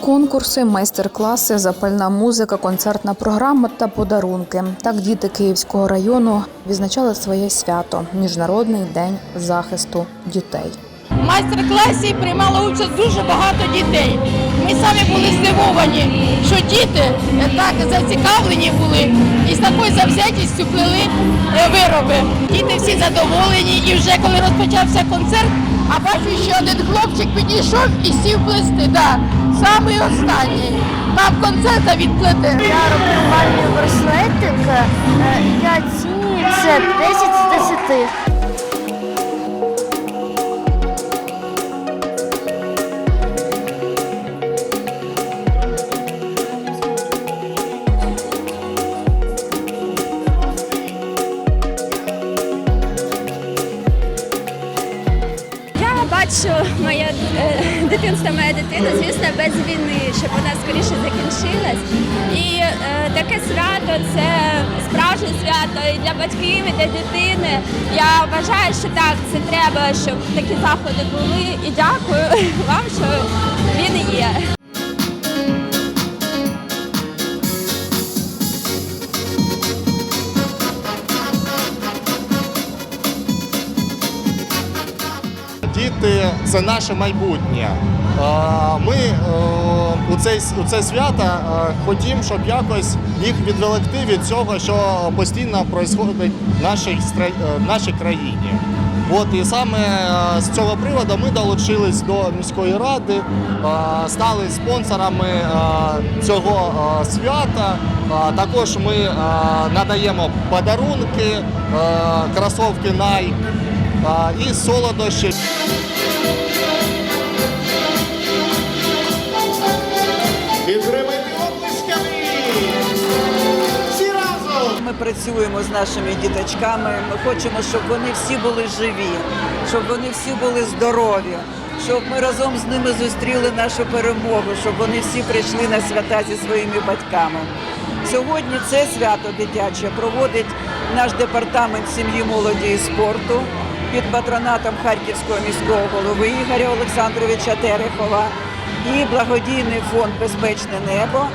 Конкурси, майстер-класи, запальна музика, концертна програма та подарунки. Так діти Київського району відзначали своє свято Міжнародний день захисту дітей. В майстер-класі приймало участь дуже багато дітей. Ми самі були здивовані, що діти е, так зацікавлені були і з такою завзятістю плели е, вироби. Діти всі задоволені, і вже коли розпочався концерт, а бачу, що один хлопчик підійшов і сів плести. Да, самий останній. Там концерта відплити. Я роблю бальний браслетик. Е, Я це 10 з 10. Бачу моє е, дитинство, моя дитина, звісно, без війни, щоб вона скоріше закінчилась. І е, таке свято це справжнє свято і для батьків, і для дитини. Я вважаю, що так, це треба, щоб такі заходи були. І дякую вам, що він є. Діти це наше майбутнє. Е, Ми е, у цей, у це свято е, хотімо, щоб якось їх відволікти від цього, що постійно відбувається в нашій, е, в нашій країні. От і саме е, з цього приводу ми долучились до міської ради, е, стали спонсорами е, цього е, свята. Е, Також ми е, надаємо подарунки, е, кросовки Nike е, і солодощі. Підтримайте! Всі разом! Ми працюємо з нашими діточками. Ми хочемо, щоб вони всі були живі, щоб вони всі були здорові, щоб ми разом з ними зустріли нашу перемогу, щоб вони всі прийшли на свята зі своїми батьками. Сьогодні це свято дитяче проводить наш департамент сім'ї, молоді і спорту під патронатом Харківського міського голови Ігоря Олександровича Терехова. І благодійний фонд Безпечне небо,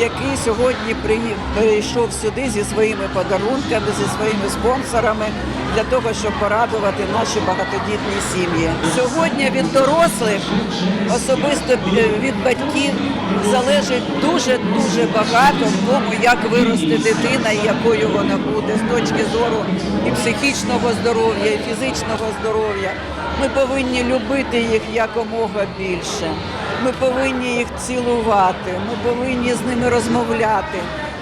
який сьогодні при- прийшов сюди зі своїми подарунками, зі своїми спонсорами для того, щоб порадувати наші багатодітні сім'ї. Сьогодні від дорослих, особисто е, від батьків, залежить дуже дуже багато в тому, як виросте дитина і якою вона буде з точки зору і психічного здоров'я, і фізичного здоров'я. Ми повинні любити їх якомога більше. Ми повинні їх цілувати, ми повинні з ними розмовляти.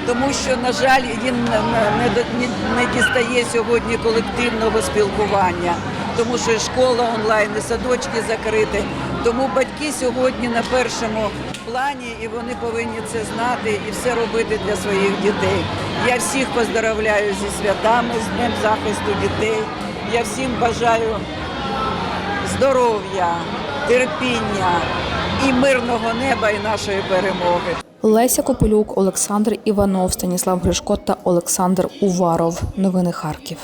Тому що, на жаль, не, не дістає сьогодні колективного спілкування, тому що школа онлайн, і садочки закриті. Тому батьки сьогодні на першому плані і вони повинні це знати і все робити для своїх дітей. Я всіх поздравляю зі святами, з Днем захисту дітей. Я всім бажаю здоров'я, терпіння і мирного неба, і нашої перемоги. Леся Копилюк, Олександр Іванов, Станіслав Гришко та Олександр Уваров. Новини Харків.